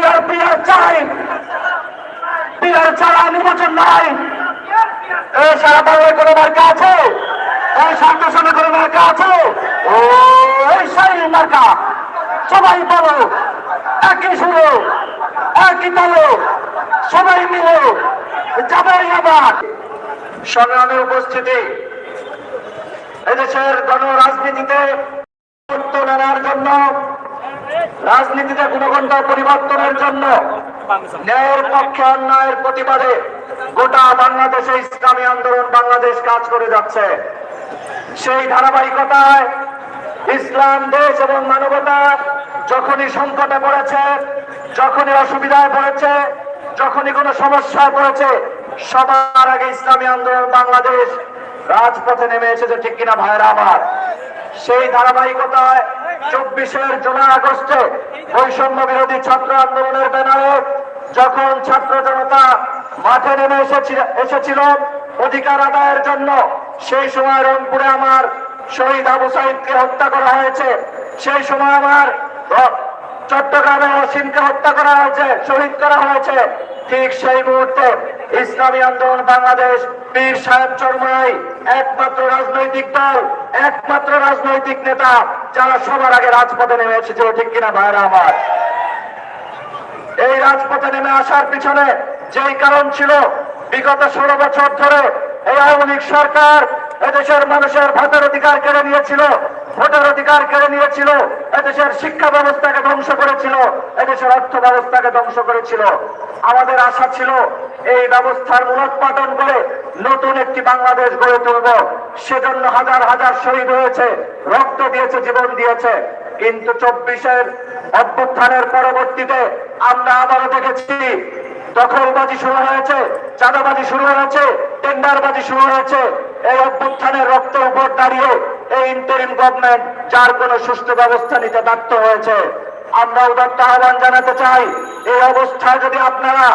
Peer peer চাই। Peer ছাড়া নির্বাচন নাই। এই সারা কোনো মার্কা আছে? এই কোনো মার্কা আছে? ও, এই মার্কা। সবাই বলো, একই একই তালো সবাই যাবাই আবার। সংগ্রামের উপস্থিতি। এদেশের গণরাজনীতিতে রাজনীতিতে গুণগণ্ড পরিবর্তনের জন্য, ন্যায়ের পক্ষে অন্যায়ের প্রতিবাদে গোটা বাংলাদেশে ইসলামী আন্দোলন বাংলাদেশ কাজ করে যাচ্ছে। সেই ধারাবাহিকতায় ইসলাম, দেশ এবং মানবতা যখনই সংকটে পড়েছে, যখনই অসুবিধায় পড়েছে, যখনই কোনো সমস্যায় পড়েছে, সবার আগে ইসলামী আন্দোলন বাংলাদেশ রাজপথে নেমে এসেছে, ঠিক কিনা ভাইরা আমার? সেই ধারাবাহিকতায় চব্বিশের জুলাই আগস্টে বৈষম্য বিরোধী ছাত্র আন্দোলনের ব্যানারে যখন ছাত্র জনতা মাঠে নেমে এসেছিল অধিকার আদায়ের জন্য, সেই সময় রংপুরে আমার শহীদ আবু সাইদকে হত্যা করা হয়েছে। সেই সময় আমার চট্টগ্রামে অসীমকে হত্যা করা হয়েছে, শহীদ করা হয়েছে। ঠিক সেই মুহূর্তে ইসলামী আন্দোলন বাংলাদেশ পীর সাহেব চরমাই একমাত্র রাজনৈতিক দল একমাত্র রাজনৈতিক নেতা যারা সবার আগে রাজপথে নেমে এসেছিল, ঠিক কিনা ভাইরা আমার? এই রাজপথে নেমে আসার পিছনে যেই কারণ ছিল, বিগত ষোলো বছর ধরে এই আওয়ামী লীগ সরকার এদেশের মানুষের ভোটের অধিকার কেড়ে নিয়েছিল, ভোটের অধিকার কেড়ে নিয়েছিল, এদেশের শিক্ষা ব্যবস্থাকে ধ্বংস করেছিল, এদেশের অর্থ ব্যবস্থাকে ধ্বংস করেছিল। আমাদের আশা ছিল এই ব্যবস্থার মূলোৎপাটন করে নতুন একটি বাংলাদেশ গড়ে তুলব। সেজন্য হাজার হাজার শহীদ হয়েছে, রক্ত দিয়েছে, জীবন দিয়েছে। কিন্তু চব্বিশের অভ্যুত্থানের পরবর্তীতে আমরা আবারও দেখেছি, দখলবাজি শুরু হয়েছে, চাঁদাবাজি শুরু হয়েছে, টেন্ডারবাজি শুরু হয়েছে। এই অভ্যুত্থানের রক্তের উপর দাঁড়িয়ে এই ইন্টারিম গভর্নমেন্ট যার কোনো সুষ্ঠু ব্যবস্থা নিতে ব্যর্থ হয়েছে। আমরা উদাত্ত আহ্বান জানাতে চাই, এই অবস্থায় যদি আপনারা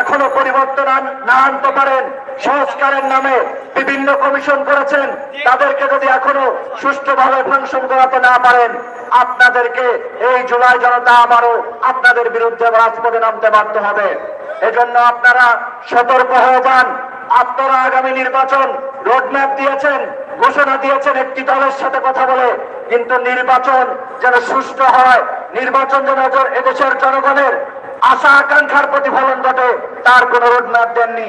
এখনও পরিবর্তন না আনতে পারেন, সংস্কারের নামে বিভিন্ন কমিশন করেছেন, তাদেরকে যদি এখনও সুষ্ঠুভাবে ফাংশন করাতে না পারেন, আপনাদেরকে এই জুলাই জনতা আমারও আপনাদের বিরুদ্ধে রাজপথে নামতে বাধ্য হবে। এজন্য আপনারা সতর্ক হয়ে যান। আপনারা আগামী নির্বাচন রোডম্যাপ দিয়েছেন। ঘোষণা দিয়েছেন একটি দলের সাথে কথা বলে, কিন্তু নির্বাচন যেন সুষ্ঠু হয়, নির্বাচন যেন এদেশের জনগণের আশা আকাঙ্ক্ষার প্রতিফলন ঘটে, তার কোন রোডম্যাপ দেননি।